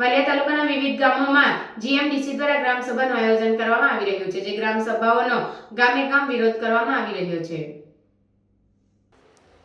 વાલિયા તાલુકાના વિવિધ ગામોમાં જીએમડીસી દ્વારા ગ્રામ સભાનું આયોજન કરવામાં આવી રહ્યું છે, જે ગ્રામ સભાઓનો ગામે ગામ વિરોધ કરવામાં આવી રહ્યો છે.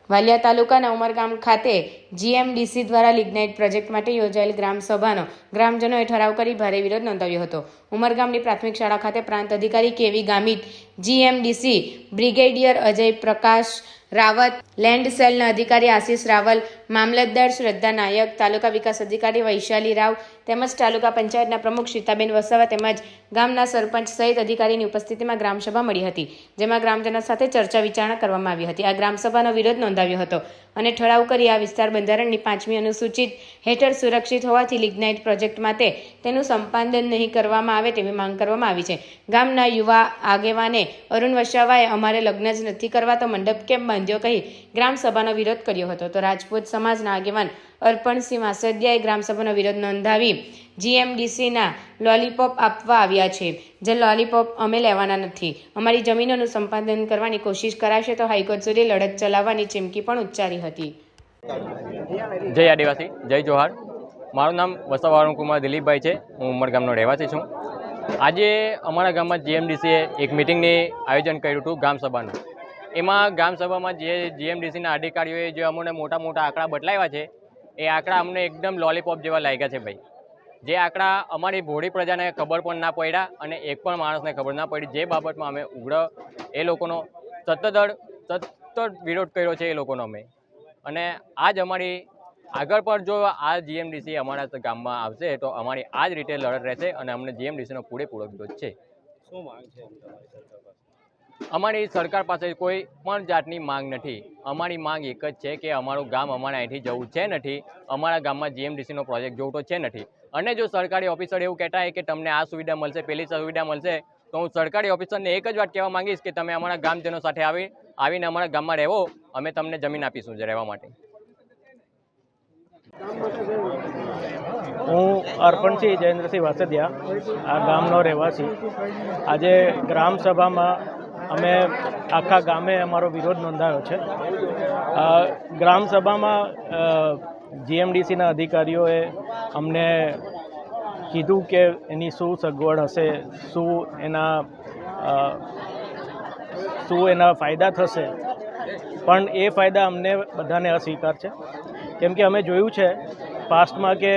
વાલિયા તાલુકાના ઉમરગામ ખાતે જીએમડીસી દ્વારા લિગ્નાઇટ પ્રોજેક્ટ માટે યોજાયેલ ગ્રામ સભાનો ગ્રામજનોએ ઠરાવ કરી ભારે વિરોધ નોંધાવ્યો હતો. ઉમરગામની પ્રાથમિક શાળા ખાતે પ્રાંત અધિકારી K V Gamit, GMDC brigadier Ajay Prakash Rawat, land સેલના અધિકારી આશીષ રાવલ, મામલતદાર શ્રદ્ધા નાયક, તાલુકા વિકાસ અધિકારી વૈશાલી રાવ તેમજ તાલુકા પંચાયતના પ્રમુખ સીતાબેન વસાવા તેમજ ગામના સરપંચ સહિત અધિકારીની ઉપસ્થિતિમાં ગ્રામસભા મળી હતી, જેમાં ગ્રામજનો સાથે ચર્ચા વિચારણા કરવામાં આવી હતી. આ ગ્રામસભાનો વિરોધ નોંધાવ્યો હતો અને ઠરાવ કરી આ વિસ્તાર બંધારણની પાંચમી અનુસૂચિત હેઠળ સુરક્ષિત હોવાથી લિગ્નાઇટ પ્રોજેક્ટ માટે તેનું સંપાદન નહીં કરવામાં આવે તેવી માંગ કરવામાં આવી છે. ગામના યુવા આગેવાને અરુણ વસાવાએ, અમારે લગ્ન જ નથી કરવા, તો મંડપ કેમ બાંધ્યો કહી ગ્રામસભાનો વિરોધ કર્યો હતો. તો રાજપૂત સમાજના આગેવાન અર્પણસિંહ માસદિયાએ ગ્રામસભાનો વિરોધ નોંધાવી જીએમડીસીના લોલીપોપ આપવા આવ્યા છે. જે લોલીપોપ અમે લેવાના નથી. અમારી જમીનોનું સંપાદન કરવાની કોશિશ કરાશે તો હાઈકોર્ટ સુધી લડત ચલાવવાની ચીમકી પણ ઉચ્ચારી હતી. જય આદિવાસી, જય જોહાર. મારું નામ કુમાર દિલીપભાઈ છે. હું ઉમરગામનો રહેવાસી છું. આજે અમારા ગામમાં જીએમડીસીએ એક મિટિંગની આયોજન કર્યું હતું ગ્રામસભાનું એમાં ગ્રામસભામાં જે જીએમડીસીના અધિકારીઓએ જે અમને મોટા મોટા આંકડા બદલાવ્યા છે, એ આંકડા અમને એકદમ લોલીપોપ જેવા લાગ્યા છે ભાઈ. જે આંકડા અમારી ભોળી પ્રજાને ખબર પણ ના પડ્યા અને એક પણ માણસને ખબર ના પડી. જે બાબતમાં અમે ઉગ્ર, એ લોકોનો સતત સતત વિરોધ કર્યો છે એ લોકોનો અમે. અને આજ અમારી આગળ પણ જો આ જીએમડીસી અમારા ગામમાં આવશે, તો અમારી આ જ રીતે લડત રહેશે અને અમને જીએમડીસીનો પૂરેપૂરો વિરોધ છે. શું માંગ છે એમ તમારી સરકાર પાસે અમારી સરકાર પાસે કોઈ પણ જાતની માંગ નથી. અમારી માંગ એક જ છે કે અમારું ગામ અમારે અહીંથી જવું છે નથી. અમારા ગામમાં જીએમડીસીનો પ્રોજેક્ટ જોવતો છે નથી. અને જો સરકારી ઓફિસર એવું કહેતા હોય કે તમને આ સુવિધા મળશે, પેલી સુવિધા મળશે, તો હું સરકારી ઓફિસરને એક જ વાત કહેવા માંગીશ કે તમે અમારા ગામજનો સાથે આવી, આવીને અમારા ગામમાં રહેવો. અમે તમને જમીન આપીશું રહેવા માટે. હું અર્પણસિંહ જયેન્દ્રસિંહ વાસદિયા, આ ગામનો રહેવાસી. આજે ગ્રામ સભામાં અમે આખા ગામે અમારો વિરોધ નોંધાયો છે. ગ્રામસભામાં જીએમડીસીના અધિકારીઓએ અમને કીધું કે એની શું સગવડ હશે, શું એના શું એના ફાયદા થશે. પણ એ ફાયદા અમને બધાને અસ્વીકાર છે. કેમ કે અમે જોયું છે, પાસ્ટમાં કે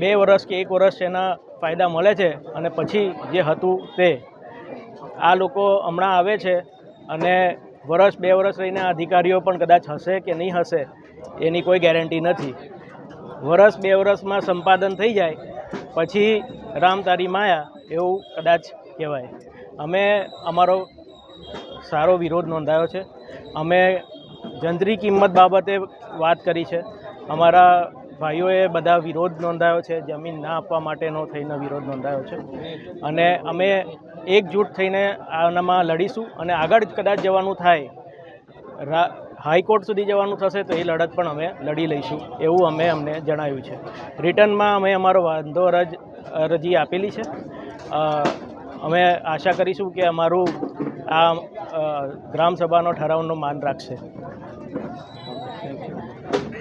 બે વર્ષ કે એક વર્ષ એના ફાયદા મળે છે અને પછી જે હતું તે આ લોકો હમણાં આવે છે અને વર્ષ બે વર્ષ રહીને અધિકારીઓ પણ કદાચ હશે કે નહીં હશે, એની કોઈ ગેરંટી નથી. વર્ષ બે વર્ષમાં સંપાદન થઈ જાય, પછી રામ તારી માયા એવું કદાચ કહેવાય. અમે અમારો સારો વિરોધ નોંધાયો છે. અમે જંત્રી કિંમત બાબતે વાત કરી છે. અમારા ભાઈઓએ બધા વિરોધ નોંધાયો છે, જમીન ના આપવા માટેનો થઈને વિરોધ નોંધાયો છે. અને અમે એકજૂટ થઈને આનામાં લડીશું અને આગળ કદાચ જવાનું થાય હાઈકોર્ટ સુધી જવાનું થશે તો એ લડત પણ અમે લડી લઈશું, એવું અમે અમને જણાવ્યું છે. રિટર્નમાં અમે અમારો વાંધો રજ, અરજી આપેલી છે. અમે આશા કરીશું કે અમારું આ ગ્રામસભાનો ઠરાવનો માન રાખશે.